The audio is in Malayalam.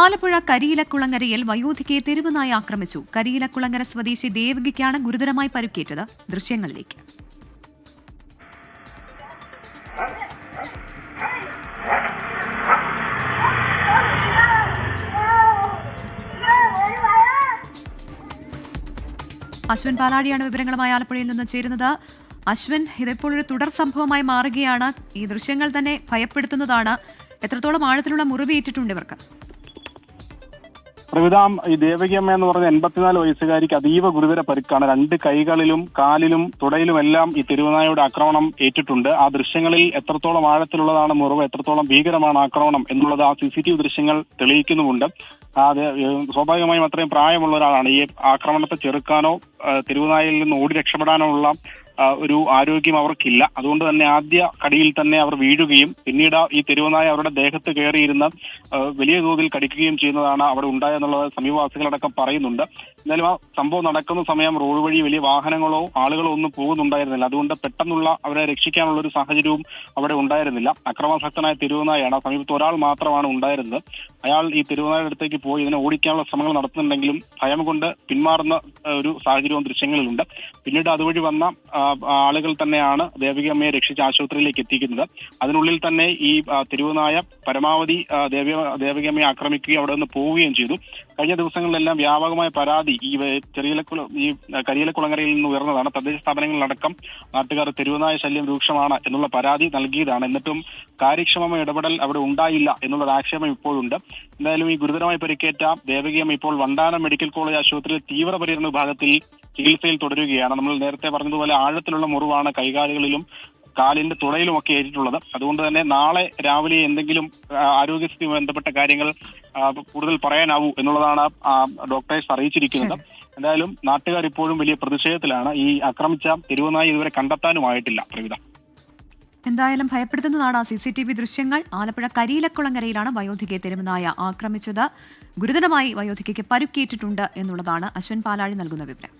ആലപ്പുഴ കരിയിലക്കുളങ്ങരയിൽ വയോധികയെ തെരുവുനായി ആക്രമിച്ചു. കരിയിലക്കുളങ്ങര സ്വദേശി ദേവകിക്കാണ് ഗുരുതരമായി പരുക്കേറ്റത്. ദൃശ്യങ്ങളിലേക്ക്. അശ്വിൻ പാലാടിയാണ് വിവരങ്ങളുമായി ആലപ്പുഴയിൽ നിന്ന് ചേരുന്നത്. അശ്വിൻ ഇതിപ്പോൾ ഒരു തുടർ സംഭവമായി മാറുകയാണ്. ഈ ദൃശ്യങ്ങൾ തന്നെ ഭയപ്പെടുത്തുന്നതാണ്. എത്രത്തോളം ആഴത്തിലുള്ള മുറിവേറ്റിട്ടുണ്ട് ഇവർക്ക്. പ്രവിതാം ഈ ദേവകിയമ്മ എന്ന് പറഞ്ഞ എൺപത്തിനാല് വയസ്സുകാരിക്ക് അതീവ ഗുരുതര പരിക്കാണ്. രണ്ട് കൈകളിലും കാലിലും തുടയിലും എല്ലാം ഈ തെരുവുനായയുടെ ആക്രമണം ഏറ്റിട്ടുണ്ട്. ആ ദൃശ്യങ്ങളിൽ എത്രത്തോളം ആഴത്തിലുള്ളതാണ് മുറിവ് എത്രത്തോളം ഭീകരമാണ് ആക്രമണം എന്നുള്ളത് ആ സി സി ടി വി ദൃശ്യങ്ങൾ തെളിയിക്കുന്നുമുണ്ട്. അത് സ്വാഭാവികമായും അത്രയും പ്രായമുള്ള ഒരാളാണ്. ഈ ആക്രമണത്തെ ചെറുക്കാനോ തെരുവുനായയിൽ നിന്ന് ഓടി രക്ഷപ്പെടാനോ ഉള്ള ഒരു ആരോഗ്യം അവർക്കില്ല. അതുകൊണ്ട് തന്നെ ആദ്യ കടിയിൽ തന്നെ അവർ വീഴുകയും പിന്നീട് ഈ തെരുവനായ അവരുടെ ദേഹത്ത് കയറിയിരുന്ന വലിയ തോതിൽ കടിക്കുകയും ചെയ്യുന്നതാണ് അവിടെ ഉണ്ടായെന്നുള്ളത് സമീപവാസികളടക്കം പറയുന്നുണ്ട്. എന്തായാലും ആ സംഭവം നടക്കുന്ന സമയം റോഡ് വഴി വലിയ വാഹനങ്ങളോ ആളുകളോ ഒന്നും പോകുന്നുണ്ടായിരുന്നില്ല. അതുകൊണ്ട് പെട്ടെന്നുള്ള അവരെ രക്ഷിക്കാനുള്ള ഒരു സാഹചര്യവും അവിടെ ഉണ്ടായിരുന്നില്ല. അക്രമാസക്തനായ തിരുവനായാണ് ആ സമീപത്ത് ഒരാൾ മാത്രമാണ് ഉണ്ടായിരുന്നത്. അയാൾ ഈ തിരുവനായുടെ അടുത്തേക്ക് പോയി ഇതിനെ ഓടിക്കാനുള്ള ശ്രമങ്ങൾ നടത്തുന്നുണ്ടെങ്കിലും ഭയം കൊണ്ട് പിന്മാറുന്ന ഒരു സാഹചര്യവും ദൃശ്യങ്ങളിലുണ്ട്. പിന്നീട് അതുവഴി വന്ന ആളുകൾ തന്നെയാണ് ദേവികമ്മയെ രക്ഷിച്ച് ആശുപത്രിയിലേക്ക് എത്തിക്കുന്നത്. അതിനുള്ളിൽ തന്നെ ഈ തിരുവനായ പരമാവധി ദേവികമ്മയെ ആക്രമിക്കുകയും അവിടെ നിന്ന് പോവുകയും ചെയ്തു. കഴിഞ്ഞ ദിവസങ്ങളിലെല്ലാം വ്യാപകമായ പരാതി ഈ ചെറിയ ചെറിയലക്കുള ഈ കരിയിലക്കുളങ്ങരയിൽ നിന്ന് ഉയർന്നതാണ്. തദ്ദേശ സ്ഥാപനങ്ങളിലടക്കം നാട്ടുകാർ തെരുവുനായ ശല്യം രൂക്ഷമാണ് എന്നുള്ള പരാതി നൽകിയതാണ്. എന്നിട്ടും കാര്യക്ഷമമായ ഇടപെടൽ അവിടെ ഉണ്ടായില്ല എന്നുള്ളൊരു ആക്ഷേപം ഇപ്പോഴുണ്ട്. എന്തായാലും ഈ ഗുരുതരമായി പരിക്കേറ്റ ദേവകിയമ്മ ഇപ്പോൾ വണ്ടാനം മെഡിക്കൽ കോളേജ് ആശുപത്രിയിൽ തീവ്രപരിചരണ വിഭാഗത്തിൽ ചികിത്സയിൽ തുടരുകയാണ്. നമ്മൾ നേരത്തെ പറഞ്ഞതുപോലെ ആഴത്തിലുള്ള മുറിവാണ് കൈകാലുകളിലും കാലിന്റെ തുടയിലും ഒക്കെ ഏറ്റിട്ടുള്ളത്. അതുകൊണ്ട് തന്നെ നാളെ രാവിലെ എന്തെങ്കിലും ആരോഗ്യസ്ഥിതി ബന്ധപ്പെട്ട കാര്യങ്ങൾ കൂടുതൽ പറയാനാവൂ എന്നുള്ളതാണ് ഡോക്ടേഴ്സ് അറിയിച്ചിരിക്കുന്നത്. എന്തായാലും നാട്ടുകാർ ഇപ്പോഴും വലിയ പ്രതിഷേധത്തിലാണ്. ഈ ആക്രമിച്ച തിരുവനായി ഇതുവരെ കണ്ടെത്താനുമായിട്ടില്ല പ്രവിധ എന്തായാലും ഭയപ്പെടുത്തുന്നതാണ് സി സി ടി വി ദൃശ്യങ്ങൾ. ആലപ്പുഴ കരിയിലക്കുളങ്ങരയിലാണ് വയോധികയെ തെരുവനായ ആക്രമിച്ചത്. ഗുരുതരമായി വയോധികയ്ക്ക് പരുക്കേറ്റിട്ടുണ്ട് എന്നുള്ളതാണ് അശ്വൻ പാലാഴി നൽകുന്ന വിവരം.